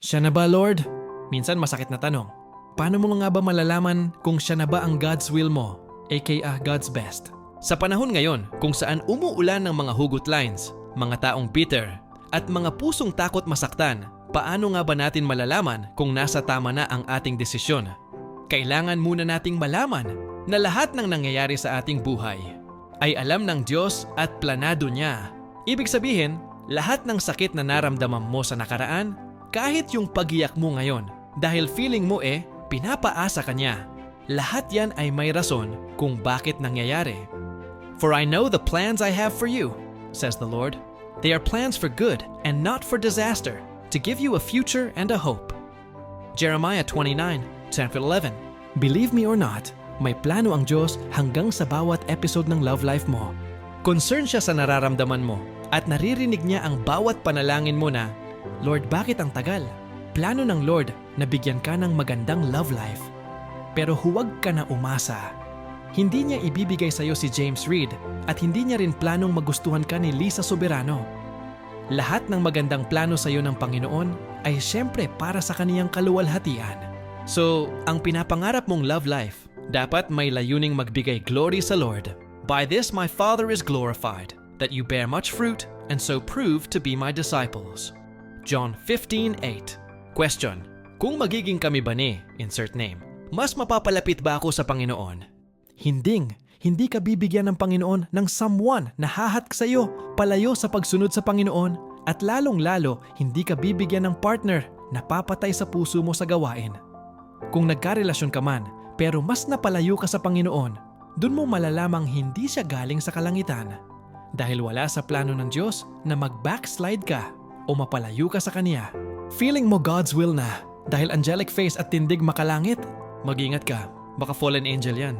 Siya na ba, Lord? Minsan masakit na tanong. Paano mo nga ba malalaman kung siya na ba ang God's will mo, aka God's best? Sa panahon ngayon kung saan umuulan ng mga hugot lines, mga taong bitter, at mga pusong takot masaktan, paano nga ba natin malalaman kung nasa tama na ang ating desisyon? Kailangan muna nating malaman na lahat ng nangyayari sa ating buhay ay alam ng Diyos at planado niya. Ibig sabihin, lahat ng sakit na naramdaman mo sa nakaraan, kahit yung pagiyak mo ngayon, dahil feeling mo eh, pinapaasa ka niya. Lahat yan ay may rason kung bakit nangyayari. For I know the plans I have for you, says the Lord. They are plans for good and not for disaster, to give you a future and a hope. Jeremiah 29, 10-11 Believe me or not, may plano ang Diyos hanggang sa bawat episode ng love life mo. Concern siya sa nararamdaman mo at naririnig niya ang bawat panalangin mo na, Lord, bakit ang tagal? Plano ng Lord na bigyan ka ng magandang love life. Pero huwag ka na umasa. Hindi niya ibibigay sa'yo si James Reid at hindi niya rin planong magustuhan ka ni Lisa Soberano. Lahat ng magandang plano sa iyo ng Panginoon ay siyempre para sa kaniyang kaluwalhatian. So, ang pinapangarap mong love life, dapat may layuning magbigay glory sa Lord. By this my Father is glorified, that you bear much fruit and so prove to be my disciples. John 15:8. Question: Kung magiging kami ba ni, insert name, mas mapapalapit ba ako sa Panginoon? Hinding, hindi ka bibigyan ng Panginoon ng someone na hahat sa iyo palayo sa pagsunod sa Panginoon at lalong-lalo hindi ka bibigyan ng partner na papatay sa puso mo sa gawain. Kung nagkarelasyon ka man pero mas napalayo ka sa Panginoon, dun mo malalamang hindi siya galing sa kalangitan. Dahil wala sa plano ng Diyos na mag-backslide ka o mapalayo ka sa Kanya. Feeling mo God's will na dahil angelic face at tindig makalangit? Mag-ingat ka, baka fallen angel yan.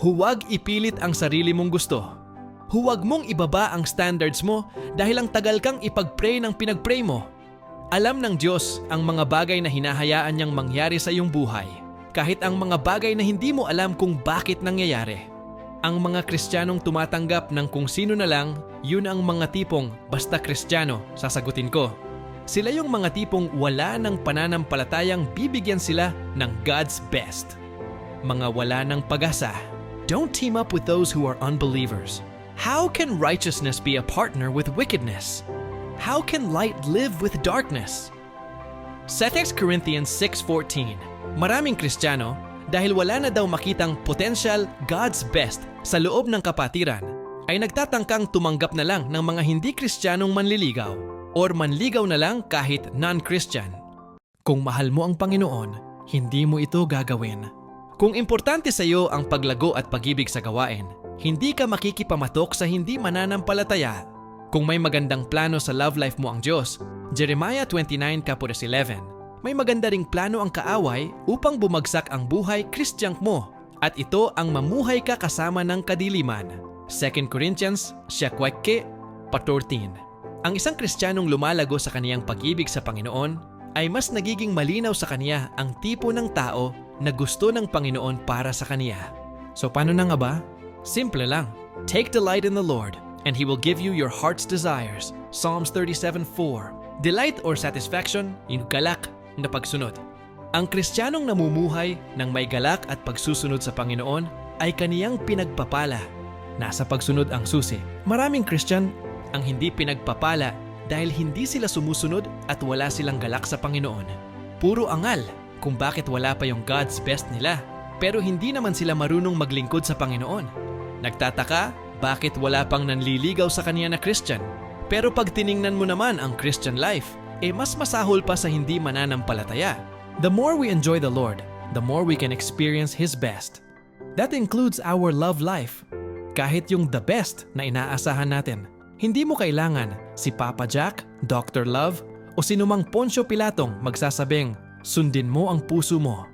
Huwag ipilit ang sarili mong gusto. Huwag mong ibaba ang standards mo dahil ang tagal kang ipag-pray ng pinag-pray mo. Alam ng Diyos ang mga bagay na hinahayaan niyang mangyari sa iyong buhay, kahit ang mga bagay na hindi mo alam kung bakit nangyayari. Ang mga Kristiyanong tumatanggap ng kung sino na lang, yun ang mga tipong basta Kristiyano, sasagutin ko. Sila yung mga tipong wala ng pananampalatayang bibigyan sila ng God's best. Mga wala ng pag-asa. Don't team up with those who are unbelievers. How can righteousness be a partner with wickedness? How can light live with darkness? 2 Corinthians 6.14 Maraming Kristiyano, dahil wala na daw makitang potential God's best sa loob ng kapatiran, ay nagtatangkang tumanggap na lang ng mga hindi Kristiyanong manliligaw or manligaw na lang kahit non-Christian. Kung mahal mo ang Panginoon, hindi mo ito gagawin. Kung importante sa iyo ang paglago at pag-ibig sa gawain, hindi ka makikipamatok sa hindi mananampalataya. Kung may magandang plano sa love life mo ang Diyos, Jeremiah 29 kapures 11, may maganda ring plano ang kaaway upang bumagsak ang buhay Kristyank mo at ito ang mamuhay ka kasama ng kadiliman. 2 Corinthians 7:14 Ang isang Kristiyanong lumalago sa kaniyang pag-ibig sa Panginoon ay mas nagiging malinaw sa kaniya ang tipo ng tao na gusto ng Panginoon para sa kaniya. So paano na nga ba? Simple lang. Take delight in the Lord and He will give you your heart's desires. Psalms 37:4. Delight or satisfaction, yung galak na pagsunod. Ang Kristiyanong namumuhay ng may galak at pagsusunod sa Panginoon ay kaniyang pinagpapala. Nasa pagsunod ang susi. Maraming Christian ang hindi pinagpapala dahil hindi sila sumusunod at wala silang galak sa Panginoon. Puro angal kung bakit wala pa yung God's best nila. Pero hindi naman sila marunong maglingkod sa Panginoon. Nagtataka bakit wala pang nanliligaw sa kaniya na Christian. Pero pag tiningnan mo naman ang Christian life, eh mas masahol pa sa hindi mananampalataya. The more we enjoy the Lord, the more we can experience His best. That includes our love life. Kahit yung the best na inaasahan natin. Hindi mo kailangan si Papa Jack, Dr. Love, o sinumang Poncio Pilatong magsasabing, sundin mo ang puso mo.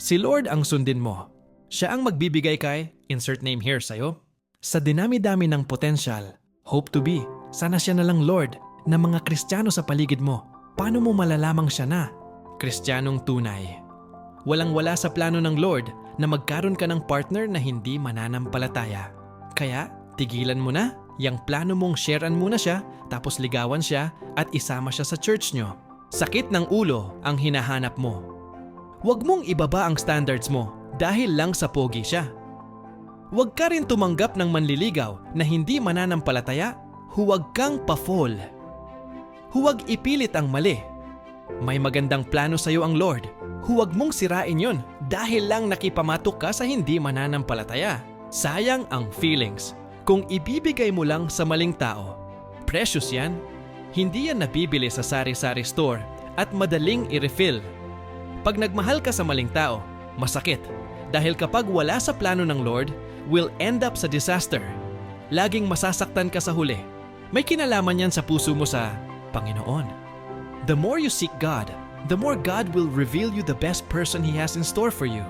Si Lord ang sundin mo. Siya ang magbibigay kay, insert name here sa'yo, sa dinami-dami ng potential, hope to be, sana siya na lang Lord, na mga Kristiyano sa paligid mo. Paano mo malalamang siya na? Kristiyanong tunay. Walang-wala sa plano ng Lord na magkaroon ka ng partner na hindi mananampalataya. Kaya, tigilan mo na, yang plano mong sharean muna siya, tapos ligawan siya at isama siya sa church nyo. Sakit ng ulo ang hinahanap mo. Huwag mong ibaba ang standards mo dahil lang sa pogi siya. Huwag ka rin tumanggap ng manliligaw na hindi mananampalataya. Huwag kang pa-fall. Huwag ipilit ang mali. May magandang plano sa iyo ang Lord. Huwag mong sirain yon dahil lang nakipamatok ka sa hindi mananampalataya. Sayang ang feelings kung ibibigay mo lang sa maling tao. Precious yan. Hindi yan nabibili sa sari-sari store at madaling i-refill. Pag nagmahal ka sa maling tao, masakit. Dahil kapag wala sa plano ng Lord, will end up sa disaster. Laging masasaktan ka sa huli. May kinalaman yan sa puso mo sa Panginoon. The more you seek God, the more God will reveal you the best person He has in store for you.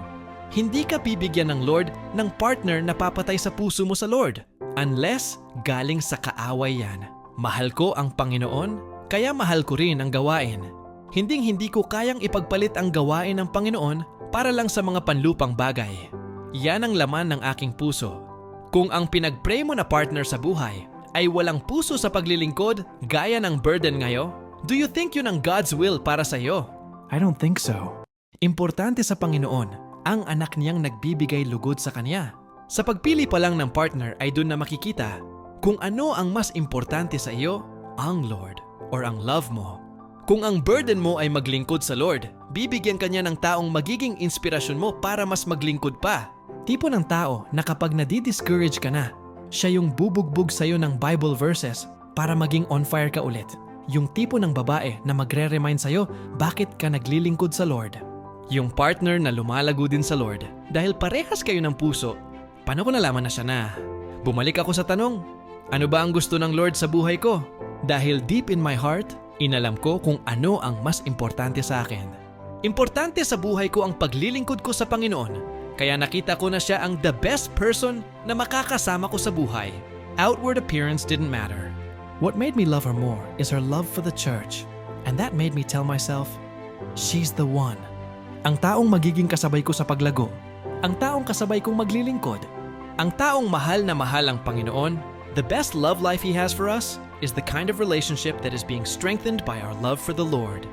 Hindi ka bibigyan ng Lord ng partner na papatay sa puso mo sa Lord unless galing sa kaaway yan. Mahal ko ang Panginoon, kaya mahal ko rin ang gawain. Hinding hindi ko kayang ipagpalit ang gawain ng Panginoon para lang sa mga panlupang bagay. Yan ang laman ng aking puso. Kung ang pinagpray mo na partner sa buhay ay walang puso sa paglilingkod gaya ng burden ngayo, do you think yun ang God's will para sa iyo? I don't think so. Importante sa Panginoon ang anak niyang nagbibigay lugod sa kanya. Sa pagpili pa lang ng partner ay doon na makikita kung ano ang mas importante sa iyo, ang Lord or ang love mo. Kung ang burden mo ay maglingkod sa Lord, bibigyan ka niya ng taong magiging inspirasyon mo para mas maglingkod pa. Tipo ng tao na kapag nadi-discourage ka na, siya yung bubugbog sa'yo ng Bible verses para maging on fire ka ulit. Yung tipo ng babae na magre-remind sa'yo bakit ka naglilingkod sa Lord. Yung partner na lumalago din sa Lord dahil parehas kayo ng puso. Paano ko nalaman na siya na? Bumalik ako sa tanong, ano ba ang gusto ng Lord sa buhay ko? Dahil deep in my heart, inalam ko kung ano ang mas importante sa akin. Importante sa buhay ko ang paglilingkod ko sa Panginoon kaya nakita ko na siya ang the best person na makakasama ko sa buhay. Outward appearance didn't matter. What made me love her more is her love for the church. And that made me tell myself, she's the one. Ang taong magiging kasabay ko sa paglago. Ang taong kasabay kong maglilingkod. Ang taong mahal na mahal ang Panginoon. The best love life He has for us is the kind of relationship that is being strengthened by our love for the Lord.